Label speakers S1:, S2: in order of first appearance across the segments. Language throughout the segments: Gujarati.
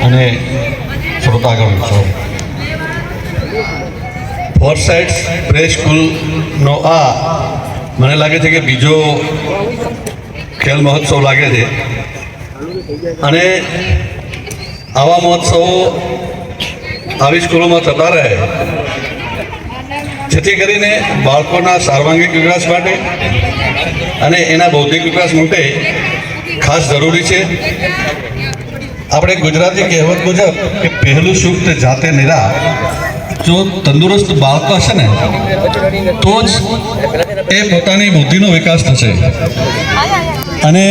S1: અને શ્રોતાગણ સૌ ફોર સાઇડ પ્રે સ્કૂલનો આ મને લાગે છે કે બીજો ખેલ મહોત્સવ લાગે છે. અને આવા મહોત્સવો આવી સ્કૂલોમાં થતા રહે. જેથી કરીને બાળકોના સર્વાંગીણ વિકાસ માટે અને એના બૌદ્ધિક વિકાસ માટે ખાસ જરૂરી છે. આપણે ગુજરાતી કહેવત મુજબ કે પહેલું સુખ જાતે નિરા. જો તંદુરસ્ત બાળકો હશે ને, તો જ એ પોતાની બુદ્ધિનો વિકાસ થશે. અને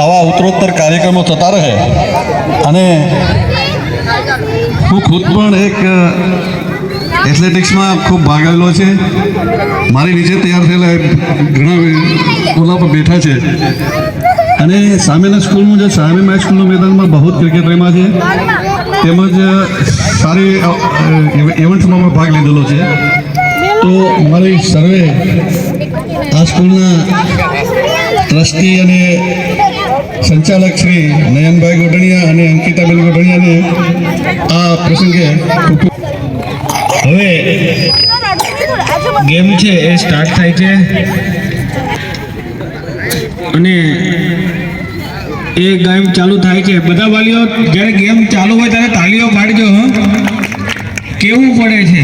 S1: આવા ઉત્તરોત્તર કાર્યક્રમો થતા રહે. અને હું ખુદ પણ એક એથ્લેટિક્સમાં ખૂબ ભાગ આવેલો છે. મારી નીચે તૈયાર થયેલા ઘણા ઓલા પર બેઠા છે. અને સામેના સ્કૂલમાં જે, સામે સાહેબ સ્કૂલના મેદાનમાં બહુ જ ક્રિકેટ રમ્યા છે. તેમજ સારી ઇવેન્ટ્સમાં પણ ભાગ લીધેલો છે. તો મારી સર્વે આ સ્કૂલના ટ્રસ્ટી અને સંચાલક શ્રી નયનભાઈ ગોઢણિયા અને અંકિતાબેન ગોઢણિયાને આ પ્રસંગે
S2: હવે ગેમ છે એ સ્ટાર્ટ થાય છે. અને એ ગેમ ચાલુ થાય છે. બધા વાલીઓ જ્યારે ગેમ ચાલુ હોય ત્યારે તાળીઓ પાડજો કેવું પડે છે?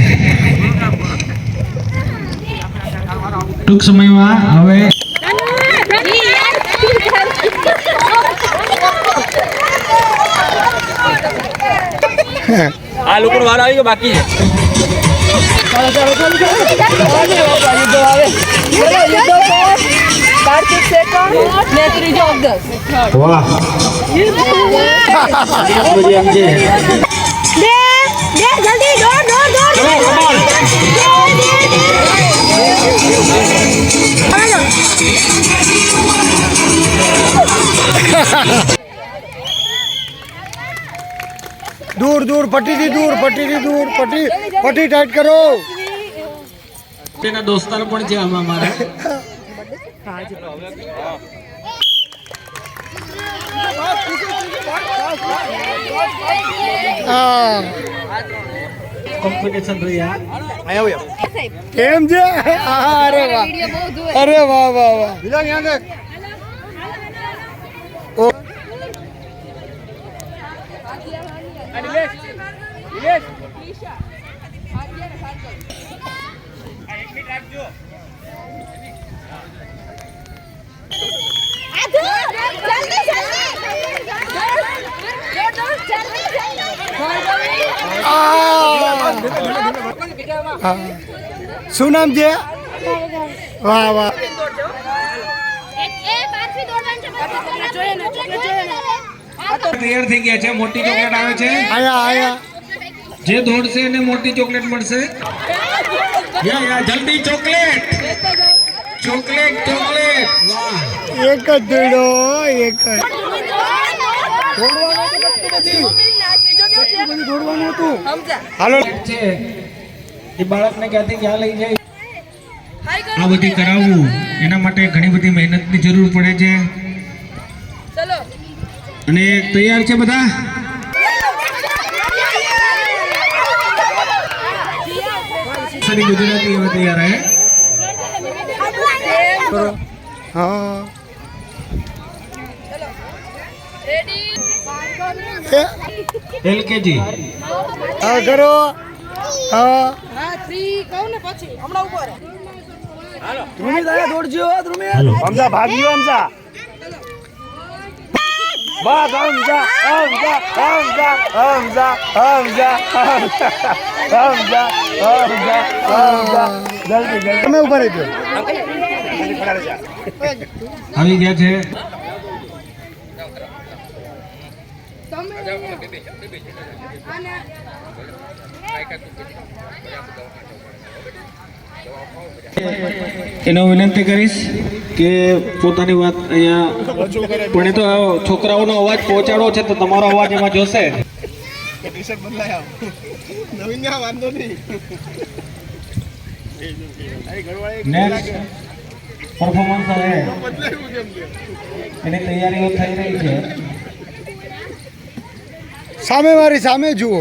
S2: ટૂંક સમયમાં હવે
S3: આ લોકો વાર આવી ગયો બાકી છે
S4: કાર્તિક સેકન્ડ ને ત્રીજો અગસ્ત
S2: વાહ પછી એમ છે
S4: દે દે જલ્દી દોડ દોડ દોડ
S5: દૂર દૂર પટ્ટીથી દૂર પટ્ટીથી દૂર પટ્ટી પટ્ટી ટાઈટ કરો.
S2: તેના દોસ્તાર પણ છે આમાં મારા.
S5: હા.
S2: કોમ્પિટિશન રહ્યા
S5: કેમ છે? અરે વાહ. અરે વાહ વાહ વાહ. ઓ, શું નામ છે? વાહ વાહ.
S2: ક્લિયર થઈ ગયા છે. મોટી ચોકલેટ આવે છે.
S5: આયા આયા.
S2: જે દોડશે એને મોટી ચોકલેટ મળશે. યા યા જલ્દી ચોકલેટ. Chocolate chocolate. વાહ.
S5: એક જ દોડો એક જ. દોડવાનું હતું. હાલો.
S2: છે. એ બાળકને ક્યાંથી ક્યાં લઈ જાય? આ બધી કરાવવું એના માટે ઘણી બધી મહેનતની જરૂર પડે છે. અને તૈયાર છે બધા? સારી ગુજરાતી એવા તૈયાર હે?
S5: હા.
S2: એલકેજી
S5: હા કરો. હા.
S4: થ્રી કહું ને પછી હમણાં ઊભો રહે.
S5: ધ્રુમી દાદા દોડજો ધ્રુમી હમજા ભાગ્યો હમજા. બસ હમજા હમજા હમજા હમજા હમજા હમજા હમજા હમજા. જલ્દી જલ્દી. તમે ઊભા રહેજો.
S2: આવી ગયા છે. એનો વિનંતી કરીશ કે પોતાની વાત અહીંયા પણ એ તો છોકરાઓનો અવાજ પહોંચાડવો છે તો તમારો અવાજ એમાં જોશે. તૈયારીઓ થઈ રહી છે.
S5: સામે મારી સામે જુઓ.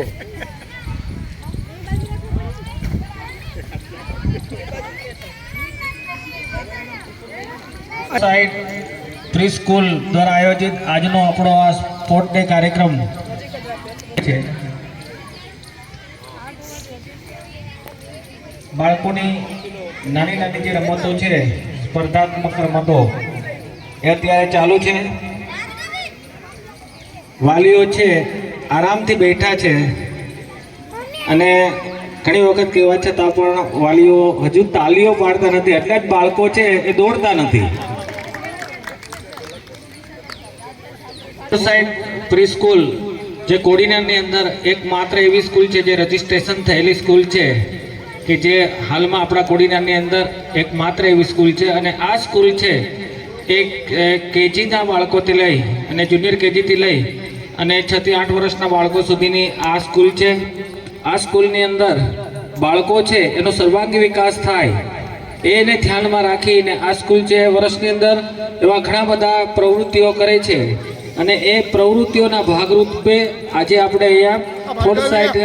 S2: સાઈડ પ્રી સ્કૂલ દ્વારા આયોજિત આજનો આપણો આ સ્પોર્ટ ડે કાર્યક્રમ છે. બાળકોની નાની નાની જે રમતો છે, સ્પર્ધાત્મક રમતો, એ અત્યારે ચાલુ છે. વાલીઓ છે, આરામથી બેઠા છે. અને ઘણી વખત કહેવા છતાં પણ વાલીઓ હજુ તાલીઓ પાડતા નથી, એટલે જ બાળકો છે, એ દોડતા નથી. સાઈડ પ્રી સ્કૂલ જે કોડીનારની અંદર એકમાત્ર એવી સ્કૂલ છે જે રજીસ્ટ્રેશન થયેલી સ્કૂલ છે, કે જે હાલમાં આપણા કોડીનારની અંદર એકમાત્ર એવી સ્કૂલ છે. અને આ સ્કૂલ છે એક કેજીના બાળકોથી લઈ અને જુનિયર કેજીથી લઈ અને છથી આઠ વર્ષના બાળકો સુધીની આ સ્કૂલ છે. આ સ્કૂલની અંદર બાળકો છે, એનો સર્વાંગી વિકાસ થાય એને ધ્યાનમાં રાખીને આ સ્કૂલ છે. વર્ષની અંદર એવા ઘણા બધા પ્રવૃત્તિઓ કરે છે. અને એ પ્રવૃત્તિઓના ભાગરૂપે આજે આપણે અહીંયા fort side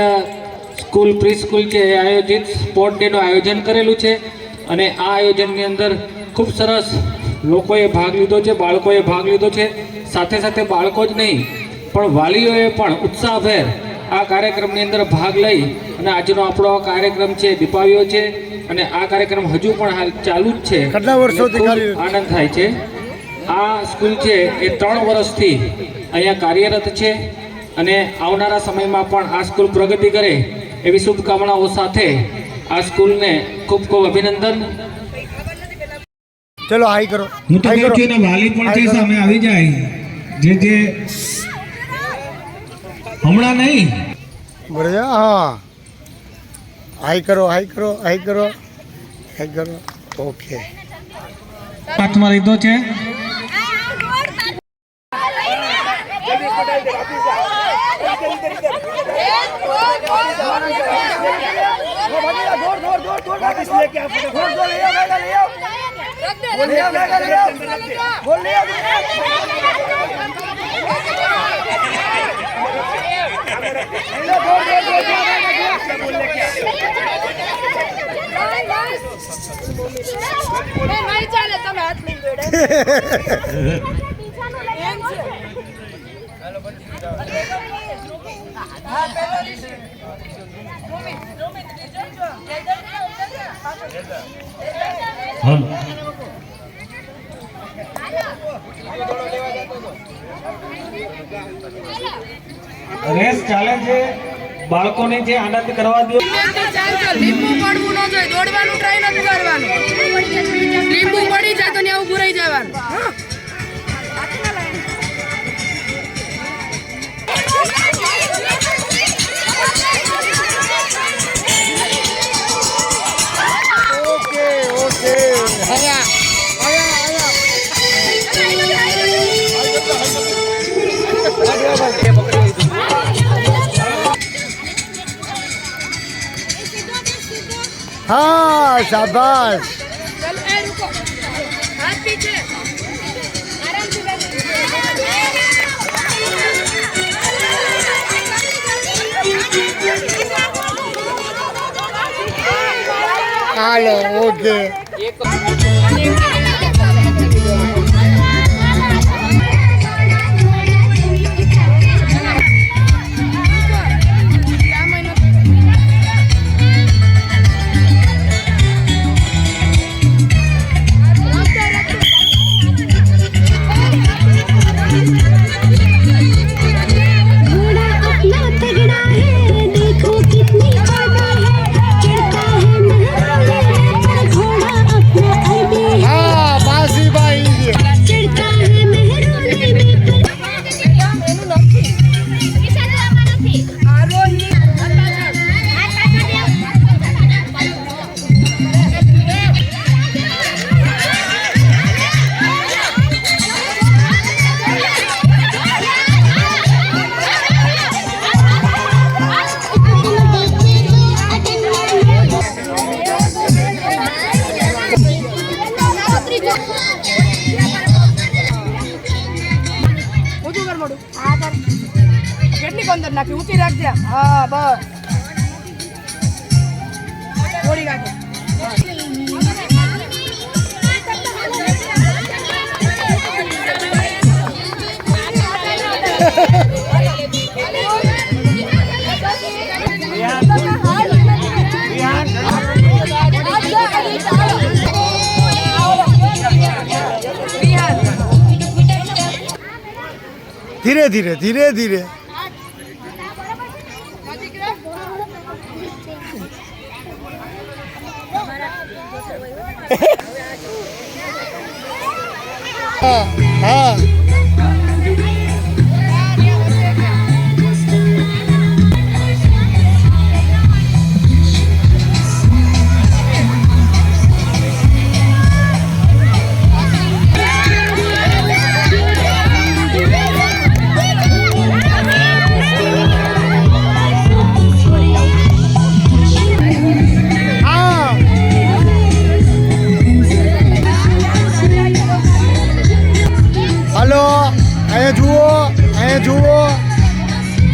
S2: school pre school છે એ આયોજિત સ્પોર્ટ ડેનું આયોજન કરેલું છે. અને આ આયોજનની અંદર ખૂબ સરસ લોકોએ ભાગ લીધો છે બાળકોએ ભાગ લીધો છે. સાથે સાથે બાળકો જ નહીં પણ વાલીઓએ પણ ઉત્સાહભેર આ કાર્યક્રમની અંદર ભાગ લઈ અને આજનો આપણો કાર્યક્રમ છે દીપાવ્યો છે. અને આ કાર્યક્રમ હજુ પણ હાલ ચાલુ જ છે.
S5: કેટલા વર્ષોથી
S2: આનંદ થાય છે. આ સ્કૂલ છે એ ત્રણ વર્ષથી અહીંયા કાર્યરત છે અને આવનારા સમયમાં પણ આ સ્કૂલ પ્રગતિ કરે એવી શુભકામનાઓ સાથે આ સ્કૂલને ખૂબ ખૂબ અભિનંદન.
S5: ચલો હાઈ કરો.
S2: હું તો કહું છું વાલી પણ છે સામે આવી જાય. જે જે હમણાં નહીં.
S5: બરાબર હા. હાઈ કરો હાઈ કરો હાઈ કરો હાઈ કરો. ઓકે.
S2: હાથમાં લીધો છે.
S4: वापस लेके आप
S2: फ़ोटो घोर घोर ले आओ गाइड ले आओ
S4: बोल ले आओ गाइड ले आओ बोल ले आओ हेलो घोर घोर घोर घोर बोल लेके आओ मैं
S5: नहीं चाहता मैं हाथ नहीं जोड़ा રેસ
S4: ચાલે છે. બાળકોને
S5: જે આનંદ
S6: કરવા દો. લીંબુ પડવું ન જોઈએ. દોડવાનું ટ્રાય નથી કરવાનું. લીંબુ પડી જાય તો ઊભું
S4: રહી જવાનું. હા શાબાશ. હાલો ઓકે. હા બસ થોડી રાખો
S5: ધીરે ધીરે ધીરે ધીરે હા હા હા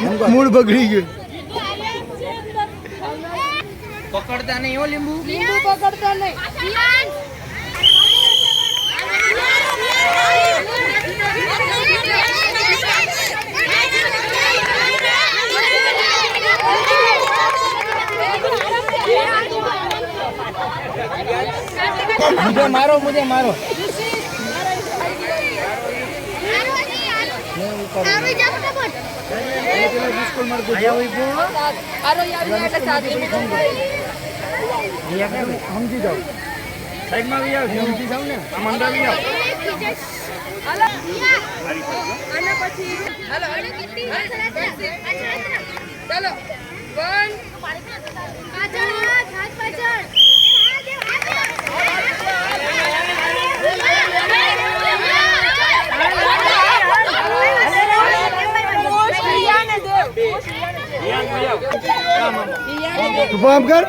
S5: જાબા મૂળ બગડી ગયું
S3: પકડતા નહીં હો લીંબુ
S4: લીંબુ પકડતા નહીં
S3: મુજે મારો મુજે મારો
S5: સમજી જાઓ
S3: સાઈડમાં બી આવ સમજી જાવ ને આ મંડા બી આવ
S4: હલો આના પછી
S5: શુભમ કર.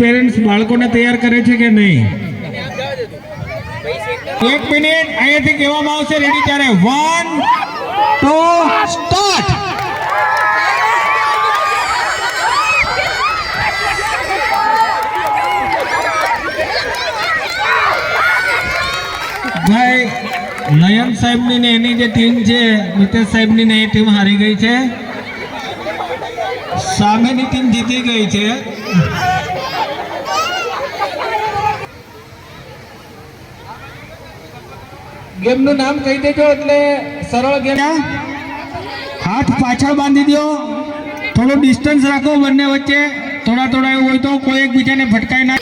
S2: પેરેન્ટ્સ બાળકોને તૈયાર કરે છે કે નહીં? એક મિનિટ અહીંયાથી કહેવામાં આવશે રેડી ત્યારે? વન ટુ સ્ટાર્ટ ભાઈ, નયન સાહેબની ને એની જે ટીમ છે, મિતેશ સાહેબની ને એ ટીમ હારી ગઈ છે. સામેની ટીમ જીતી ગઈ છે. ગેમનું નામ કહી દેજો એટલે સરળ ગેમ. હાથ પાછળ બાંધી દો. થોડું ડિસ્ટન્સ રાખો બંને વચ્ચે. થોડા થોડા એવું હોય તો કોઈ એકબીજાને ભટકાય ના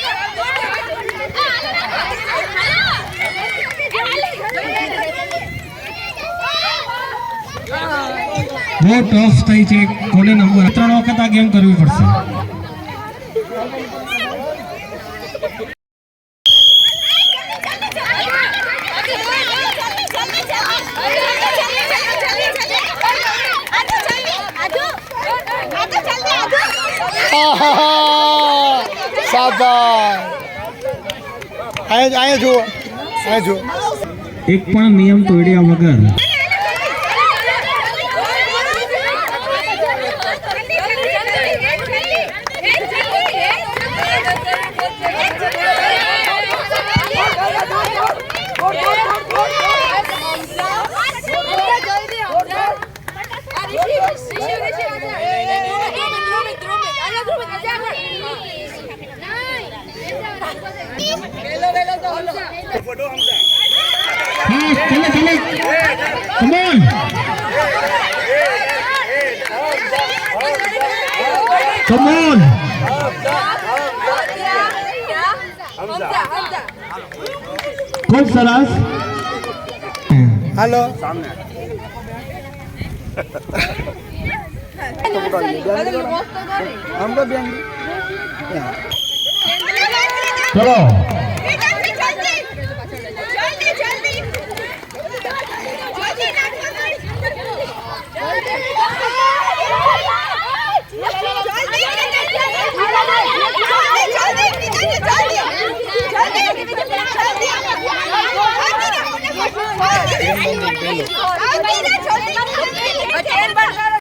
S2: બહુ ટફ થઈ છે. કોને નંબર ત્રણ વખત આ ગેમ કરવી પડશે.
S5: અહીંયા જુઓ. અહીંયા જુઓ.
S2: એક પણ નિયમ તોડ્યા વગર Come on. Come on. કોણ સરસ હાલો સામે સરસ
S4: હાલો આમ તો બેન
S2: ચલો
S7: જલ્દી